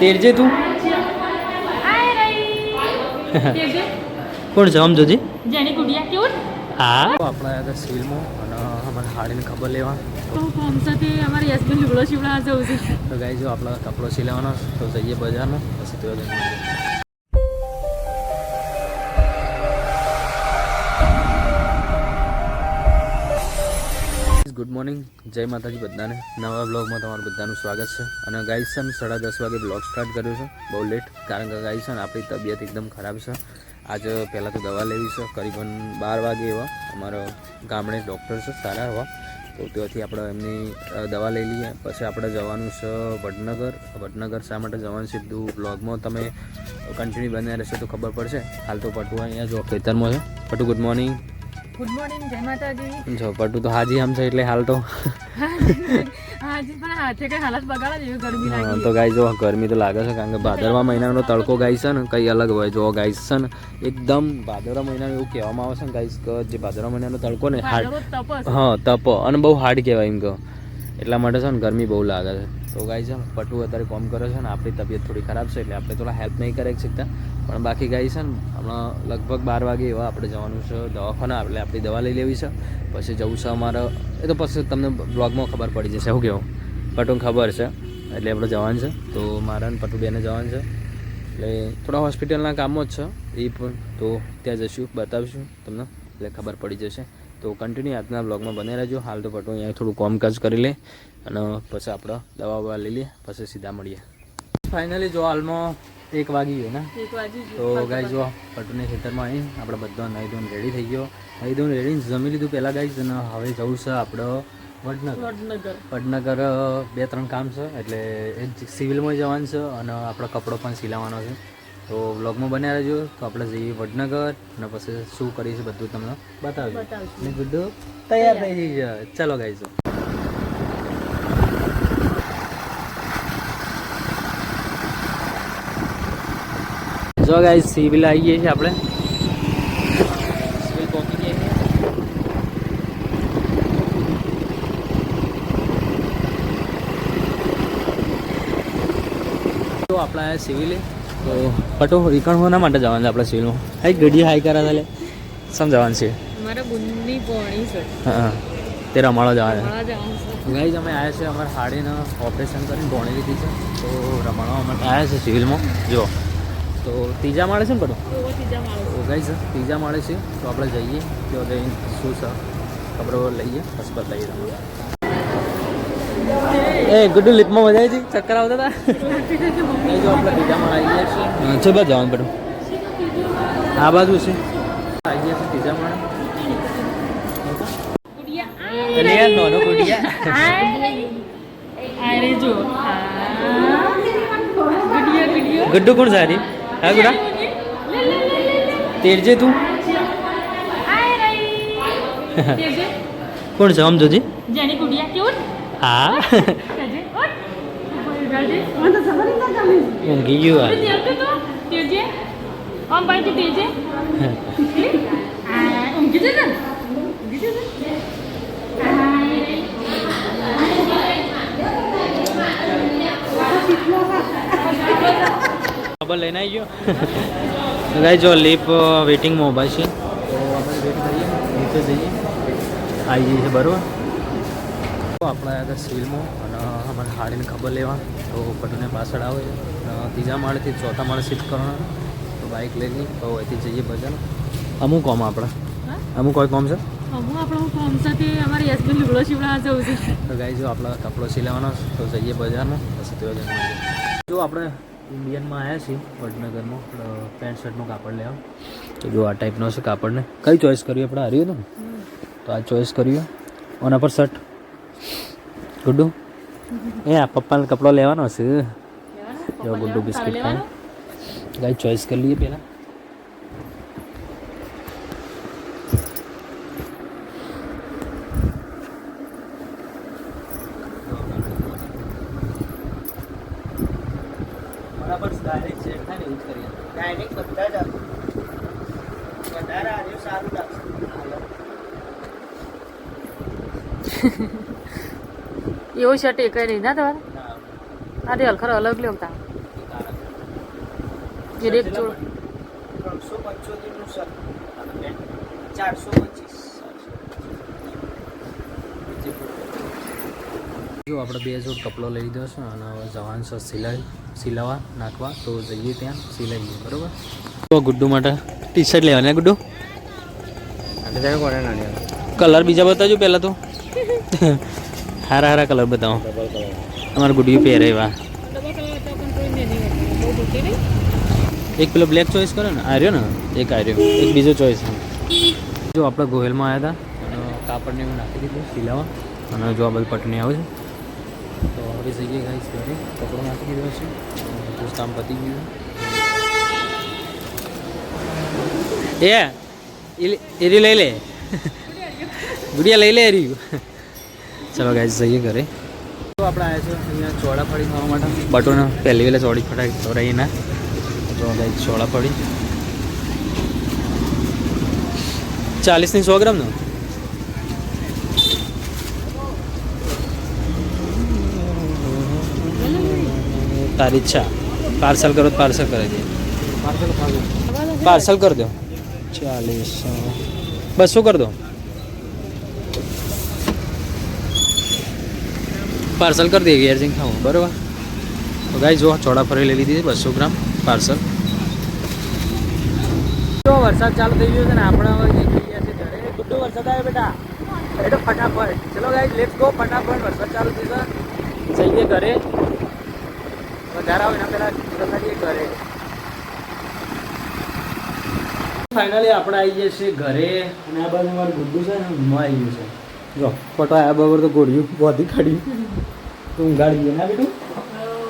તેરજે તું? કોણ છે આમ જી જેની ગુડિયા કેવું હા આપણે આગળ સિલમો અને અમારે હાડીને ખબર લેવા. તો કોમ સાથે અમારે યશબેન લુગડો સીવડા જવું છે. તો ગાઈ જો આપણે કપડો સિલાવાનો તો જઈએ બજારમાં. પછી તો મોર્નિંગ. જય માતાજી બધાને. નવા બ્લોગમાં તમારું બધાનું સ્વાગત છે. અને ગાઈસ છે સાડા દસ વાગે બ્લોગ સ્ટાર્ટ કર્યો છે. બહુ લેટ કારણ કે ગાઈસ છે ને આપણી તબિયત એકદમ ખરાબ છે. આજે પહેલાં તો દવા લેવી છે. કરીબન બાર વાગે એવા અમારો ગામડે ડૉક્ટર છે, સારા એવા. તો ત્યાંથી આપણે એમની દવા લઈ લઈએ. પછી આપણે જવાનું છે વડનગર. વડનગર શા માટે જવાનું છે બધું બ્લોગમાં તમે કન્ટિન્યુ બન્યા રહેશે તો ખબર પડશે. હાલ તો પટુ અહીંયા જો ખેતરમાં છે. પટુ ગુડ મોર્નિંગ ગુડ મોર્નિંગ જય માતાજી જો પટુ તો હાજી આમ છે એટલે હાલ તો હાજી પણ હાથે કઈ હાલત બગાડા જેવી ગરમી લાગી. તો ગાઈ જો ગરમી તો લાગે છે કારણ કે ભાદરવા મહિનાનો તડકો ગાય છે ને કંઈ અલગ હોય. જો ગાય છે ને એકદમ ભાદરવા મહિનાનું એવું કહેવામાં આવે છે ને ગાઈસ કે જે ભાદરવા મહિનાનો તડકો ને હાર્ડ હા તપ અને બહુ હાર્ડ કહેવાય એમ કહો. એટલા માટે છે ને ગરમી બહુ લાગે છે. તો ગાય છે પટુ અત્યારે કોમ કરે છે ને, આપણી તબિયત થોડી ખરાબ છે એટલે આપણે થોડા હેલ્પ નહીં કરી શકતા. પણ બાકી ગાય છે ને, હમણાં લગભગ બાર વાગે એવા આપણે જવાનું છે દવાખાના, એટલે આપણી દવા લઈ લેવી છે. પછી જવું છે અમારે, એ તો પછી તમને બ્લોગમાં ખબર પડી જશે, શું કેવું? પટુને ખબર છે, એટલે આપણે જવાનું છે. તો મારા ને પટુ બેને જવાનું છે. એટલે થોડા હોસ્પિટલના કામો જ છે, એ પણ. તો ત્યાં જઈશું, બતાવીશું તમને, એટલે ખબર પડી જશે. તો કન્ટિન્યુ આજના બ્લોગમાં બને રહેજો. હાલ તો પટો અહીંયા થોડું કોમકાજ કરી લે અને પછી આપણે દવા બવા લઈ લઈએ પછી સીધા મળીએ. ફાઇનલી જો હાલમાં એક વાગી ગયો ને? તો ગાઈ જો પટુને ખેતરમાં આવી આપણે બધા નાહી ધોઈને રેડી થઈ ગયો. નાહી ધોઈને રેડી જમી લીધું પહેલાં ગાઈ અને હવે જવું છે આપણે વડનગર. વડનગર. બે ત્રણ કામ છે એટલે એ સિવિલમાં જવાનું છે અને આપણો કપડો પણ સિલાવવાનો છે. તો વ્લોગમાં બન્યા રહેજો. તો આપણે જઈએ વડનગર અને પછી શું કરીશું બધું તમને બતાવીશું. બતાવશું. ને બધું તૈયાર. થઈ જઈએ. ચાલો ગાઈઝ જો ગાઈઝ સિવિલ આવી ગઈ છે આપણે. સિવિલ પહોંચી ગઈ છે. તો આપણે સિવિલે. તો પટો રીકણ ના માટે જવાનું છે આપણે સિવિલમાં હાઈ ગડી હાઈ કરા તાલે. સમજાવવાનું છે? મારા બુનની પોણી છે. હા તે રમાડો જવાનું ગાઈઝ અમે આવ્યા છે અમારા હાડીને ઓપરેશન કરીને ભોણી લીધી છે. તો રમાડવા માટે આવ્યા છે સિવિલમાં જો. તો ત્રીજા માળે છે ને પટો? તો ગાઈઝ ત્રીજા માળે છે. તો આપણે જઈએ. તો જઈને શું છે? ખબર લઈએ. પછી લઈએ એ ગુડુ લિપમાં મજા આવી હતી ચક્કર આવતા હતા. જો આપણે છે બધા જવાનું પડું આ બાજુ છે. આવી કોણ સારી હા ગુડા. તેરજે તું. કોણ છે આમ જોજી? જેની ગુડિયા કેવું? હા કજે ઓટ ગાજે મને ખબર ન તમે ઊંઘી ગયું આ તેજે તો તેજે આમ બાઈ તેજે આ ઊંઘી જશે ઊંઘી જશે ખબર લઈને આવી ગયો ગાઈ જો લીપ વેટિંગમાં ઊભા છે તો આપણે વેટ કરીએ નીચે જઈએ આવી જઈએ છે બરાબર તો આપણે આગળ સીલમાં અને અમારે હાડીને ખબર લેવા. તો પટુને પાછળ આવે. ત્રીજા માળેથી ચોથા માળે શિફ્ટ કરવાના. તો બાઇક લઈ લઈ તો અહીંથી જઈએ બજાર અમુક કોમ આપણે. અમુક કોઈ કોમ છે? આપણો અમારે લુગડો જવું તો ગાઈ જો આપણે કપડો સિલાવાનો તો જઈએ બજારમાં. પછી તો જો આપણે ઇન્ડિયનમાં આવ્યા છીએ વડનગરમાં. પેન્ટ શર્ટનું કાપડ લેવા. તો જો આ ટાઈપનો છે કાપડને. કઈ ચોઈસ કરીએ આપણે? હતું તો આ ચોઈસ કર્યું ઓના પર શર્ટ ગુડ્ડુ? એ આ પપ્પાને કપડો લેવાનો છે. જો ગુડ્ડુ બિસ્કિટ ખાય ગાઈ ચોઈસ કરી લઈએ પહેલાં. બરાબર ડાયરેક્ટ સેટ થાય ને એવું કરીએ. ડાયરેક્ટ બધા જ વધારે સારું લાગશે. એવો શર્ટ એક નહીં ના તમારે આ અરે હલખર અલગ લેવતા એક એ રેક જોડ. ત્રણસો પંચોતેરનું સર. ચારસો પચીસ. જો આપણે બે જોડ કપડો લઈ લીધો છે અને હવે જવાનું છે સિલાઈ સિલાવા નાખવા. તો જઈએ ત્યાં સિલાઈએ બરોબર? તો ગુડ્ડુ માટે ટી શર્ટ લેવાના ગુડ્ડુ? કલર બીજા બતાવજો પહેલાં તો. હારા હારા કલર બતાવો. અમારે ગુડિયું પહેરે એવા એક પેલો બ્લેક ચોઈસ કરો ને આર્યો ને, એક આર્યો એક બીજો ચોઈસ જો આપણે ગોહેલમાં આવ્યા હતા અને કાપડને એવું નાખી દીધું, સિલાવા, અને જો આ બધી પટની આવે છે. તો હવે જઈએ ગાઈસ ઘરે, કપડો નાખી દીધો છે બધું કામ પતી ગયું. એ એરી લઈ લે. ગુડિયા લઈ લે એરી ચલો ગાઈઝ જઈએ ઘરે. તો આપણે આવ્યા છે અહીંયા ચોળા ફળી ખાવા માટે. બટોને પહેલી વહેલા ચોળી ફટાઈ ચોરાઈ ના. તો ચોળા ફળી. ચાલીસની સો ગ્રામનો તારી ઈચ્છા. પાર્સલ કરો પાર્સલ કરી દઈએ પાર્સલ કરી દો. ચાલીસ બસો કરી દો? પાર્સલ કરી દઈએ જઈને ખાવું, બરાબર? તો ગાઈ જો ચોડા ફરી લઈ લીધી બસો ગ્રામ પાર્સલ. જો, વરસાદ ચાલુ થઈ ગયો છે ને, આપણે હવે જઈ ગયા છે ઘરે. ગુડ્ડુ વરસાદ આવ્યો, બેટા. એ તો ફટાફટ. ચલો ગાઈ લેટ્સ ગો ફટાફટ. વરસાદ ચાલુ થશે જઈએ ઘરે. વધારે આવે, એના પહેલાં જતા ઘરે. ફાઇનલી આપણે આવી જઈએ છીએ ઘરે. અને આ બાજુ મારું ગુડ્ડું છે ને ઊંઘમાં આવી ગયું છે. જો ફોટો આ બરાબર તો ગોળ્યું બોધી કાઢ્યું તો ઊંઘાડી ગયો ના બેટું?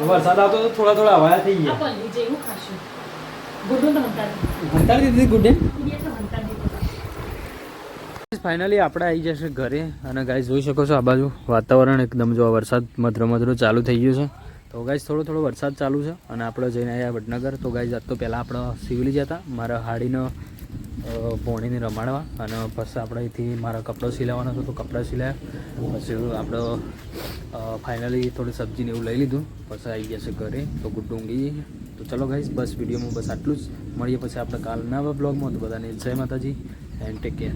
વરસાદ આવતો તો થોડા થોડા હવાયા થઈ ગયા. હંતાડી દીધી. ફાઇનલી આપણે આવી જશે ઘરે. અને ગાય જોઈ શકો છો આ બાજુ વાતાવરણ એકદમ જો વરસાદ મધરો મધરો ચાલુ થઈ ગયું છે. તો ગાય થોડો થોડો વરસાદ ચાલુ છે. અને આપણે જઈને આવ્યા વડનગર. તો ગાય આજ તો પહેલાં આપણે સિવિલી જતા મારા હાડીનો ભોણીને રમાડવા અને પછી આપણે અહીંથી મારા કપડો સિલાવવાનો હતો તો કપડાં સિલાયા. પછી આપણે ફાઇનલી થોડી સબ્જીને એવું લઈ લીધું. પછી આવી ગયા છે ઘરે તો ગુડ્ડુ ઊંઘી તો ચલો ગાઈસ બસ વિડીયોમાં બસ આટલું જ. મળીએ પછી આપણે કાલના બ્લોગમાં તો બધાને જય માતાજી એન્ડ ટેક કેર